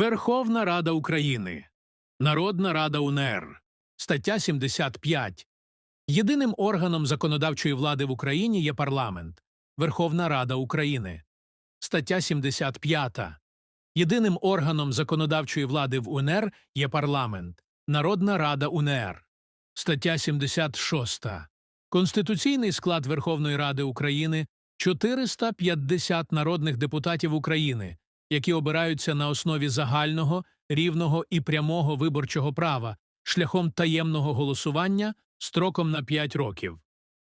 Верховна Рада України. Народна Рада УНР. Стаття 75. Єдиним органом законодавчої влади в Україні є парламент. Верховна Рада України. Стаття 75. Єдиним органом законодавчої влади в УНР є парламент. Народна Рада УНР. Стаття 76. Конституційний склад Верховної Ради України 450 народних депутатів України, які обираються на основі загального, рівного і прямого виборчого права шляхом таємного голосування строком на 5 років.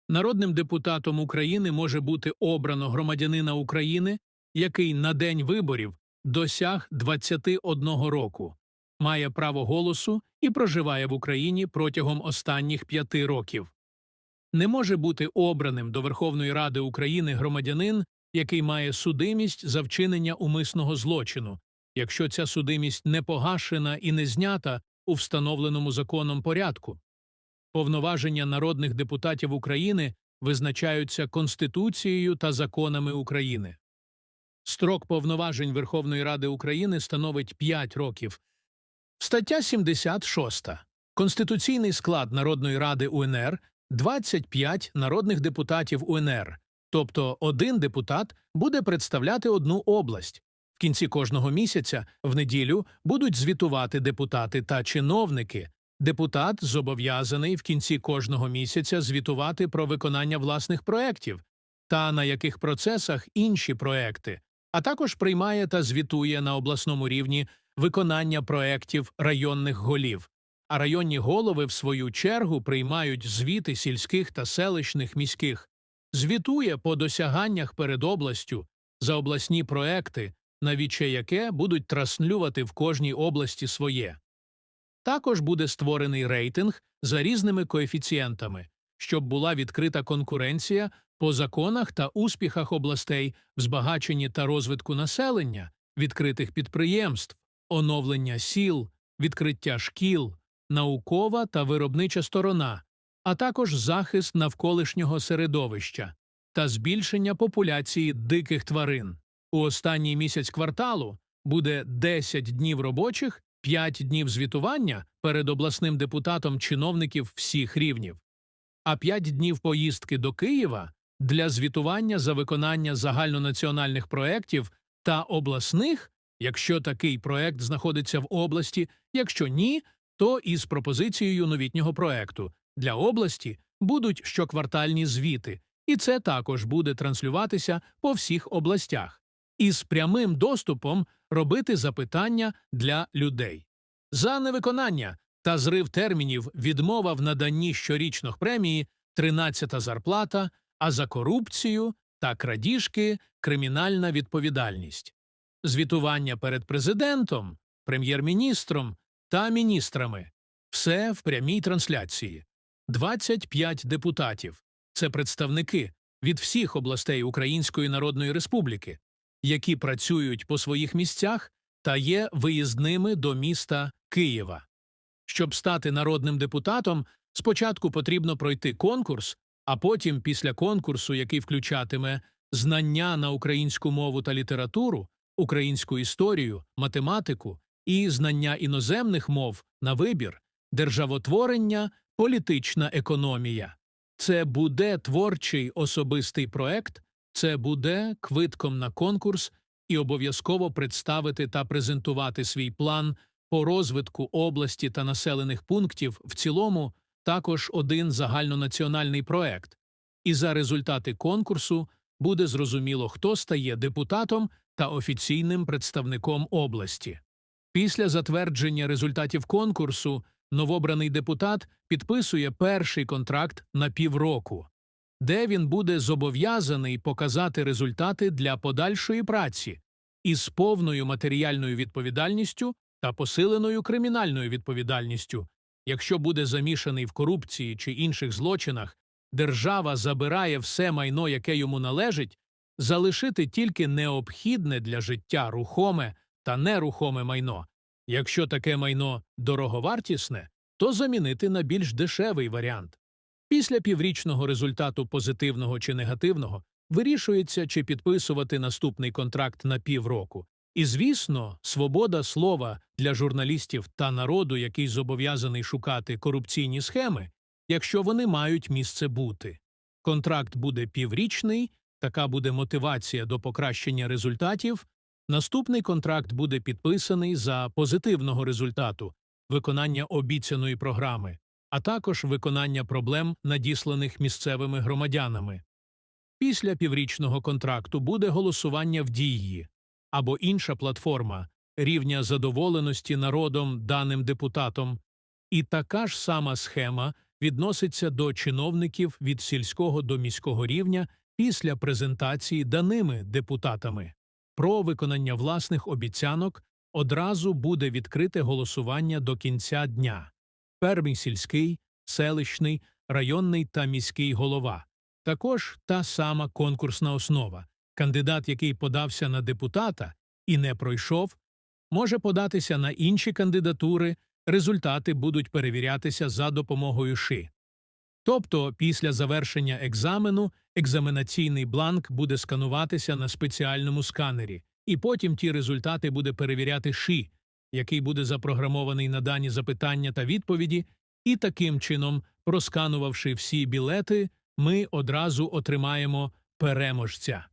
Народним депутатом України може бути обрано громадянина України, який на день виборів досяг 21 року, має право голосу і проживає в Україні протягом останніх п'яти років. Не може бути обраним до Верховної Ради України громадянин, який має судимість за вчинення умисного злочину, якщо ця судимість не погашена і не знята у встановленому законом порядку. Повноваження народних депутатів України визначаються Конституцією та законами України. Строк повноважень Верховної Ради України становить 5 років. Стаття 76. Конституційний склад Народної Ради УНР 25 народних депутатів УНР, тобто один депутат буде представляти одну область. В кінці кожного місяця в неділю будуть звітувати депутати та чиновники. Депутат зобов'язаний в кінці кожного місяця звітувати про виконання власних проєктів та на яких процесах інші проекти, а також приймає та звітує на обласному рівні виконання проєктів районних голів. А районні голови, в свою чергу, приймають звіти сільських та селищних міських, звітує по досяганнях перед областю за обласні проекти, навіче яке будуть транслювати в кожній області своє. Також буде створений рейтинг за різними коефіцієнтами, щоб була відкрита конкуренція по законах та успіхах областей в збагаченні та розвитку населення, відкритих підприємств, оновлення сіл, відкриття шкіл, наукова та виробнича сторона, а також захист навколишнього середовища та збільшення популяції диких тварин. У останній місяць кварталу буде 10 днів робочих, 5 днів звітування перед обласним депутатом чиновників всіх рівнів, а 5 днів поїздки до Києва для звітування за виконання загальнонаціональних проєктів та обласних, якщо такий проєкт знаходиться в області, якщо ні, то із пропозицією новітнього проекту для області будуть щоквартальні звіти, і це також буде транслюватися по всіх областях, із прямим доступом робити запитання для людей. За невиконання та зрив термінів відмова в наданні щорічних премії 13-та зарплата, а за корупцію та крадіжки кримінальна відповідальність. Звітування перед президентом, прем'єр-міністром та міністрами. Все в прямій трансляції. 25 депутатів це представники від всіх областей Української Народної Республіки, які працюють по своїх місцях та є виїзними до міста Києва. Щоб стати народним депутатом, спочатку потрібно пройти конкурс, а потім, після конкурсу, який включатиме знання на українську мову та літературу, українську історію, математику і знання іноземних мов на вибір, державотворення, політична економія. Це буде творчий особистий проект, це буде квитком на конкурс і обов'язково представити та презентувати свій план по розвитку області та населених пунктів в цілому також один загальнонаціональний проект. І за результати конкурсу буде зрозуміло, хто стає депутатом та офіційним представником області. Після затвердження результатів конкурсу новобраний депутат підписує перший контракт на півроку, де він буде зобов'язаний показати результати для подальшої праці із повною матеріальною відповідальністю та посиленою кримінальною відповідальністю. Якщо буде замішаний в корупції чи інших злочинах, держава забирає все майно, яке йому належить, залишити тільки необхідне для життя рухоме та нерухоме майно. Якщо таке майно дороговартісне, то замінити на більш дешевий варіант. Після піврічного результату позитивного чи негативного вирішується, чи підписувати наступний контракт на півроку. І, звісно, свобода слова для журналістів та народу, який зобов'язаний шукати корупційні схеми, якщо вони мають місце бути. Контракт буде піврічний, така буде мотивація до покращення результатів. Наступний контракт буде підписаний за позитивного результату виконання обіцяної програми, а також виконання проблем, надісланих місцевими громадянами. Після піврічного контракту буде голосування в дії або інша платформа рівня задоволеності народом даним депутатом, і така ж сама схема відноситься до чиновників від сільського до міського рівня після презентації даними депутатами. Про виконання власних обіцянок одразу буде відкрите голосування до кінця дня. Перший сільський, селищний, районний та міський голова. Також та сама конкурсна основа. Кандидат, який подався на депутата і не пройшов, може податися на інші кандидатури, результати будуть перевірятися за допомогою ШИ. Тобто, після завершення екзамену екзаменаційний бланк буде скануватися на спеціальному сканері, і потім ті результати буде перевіряти ШИ, який буде запрограмований на дані запитання та відповіді, і таким чином, просканувавши всі білети, ми одразу отримаємо переможця.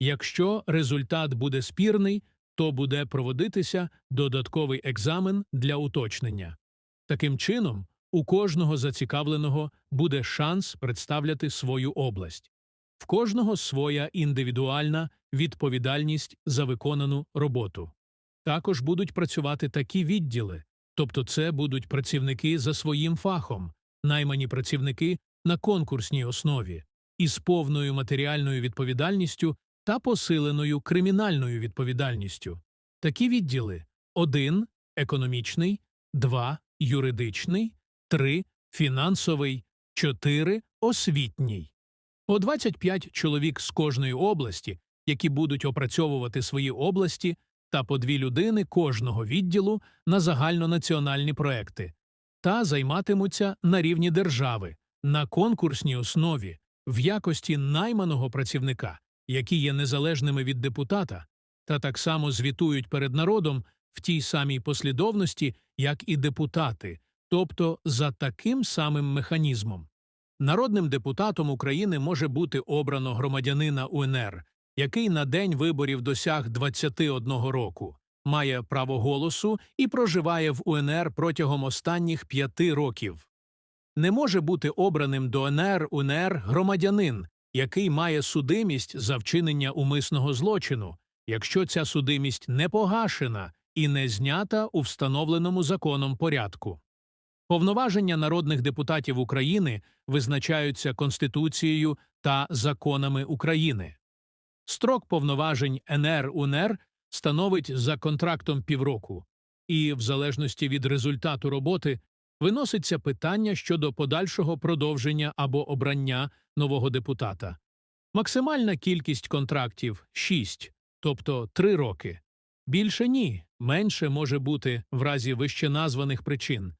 Якщо результат буде спірний, то буде проводитися додатковий екзамен для уточнення. Таким чином, у кожного зацікавленого буде шанс представляти свою область. В кожного своя індивідуальна відповідальність за виконану роботу. Також будуть працювати такі відділи, тобто це будуть працівники за своїм фахом, наймані працівники на конкурсній основі із повною матеріальною відповідальністю та посиленою кримінальною відповідальністю. Такі відділи 1 – економічний, 2 – юридичний, 3 – фінансовий, 4 – освітній. По 25 чоловік з кожної області, які будуть опрацьовувати свої області, та по дві людини кожного відділу на загальнонаціональні проекти, та займатимуться на рівні держави, на конкурсній основі, в якості найманого працівника, які є незалежними від депутата, та так само звітують перед народом в тій самій послідовності, як і депутати, тобто за таким самим механізмом. Народним депутатом України може бути обрано громадянина УНР, який на день виборів досяг 21 року, має право голосу і проживає в УНР протягом останніх п'яти років. Не може бути обраним до НР УНР громадянин, який має судимість за вчинення умисного злочину, якщо ця судимість не погашена і не знята у встановленому законом порядку. Повноваження народних депутатів України визначаються Конституцією та законами України. Строк повноважень НР УНР становить за контрактом півроку, і, в залежності від результату роботи, виноситься питання щодо подальшого продовження або обрання нового депутата. Максимальна кількість контрактів 6, тобто 3 роки. Більше ні, менше може бути в разі вищеназваних причин.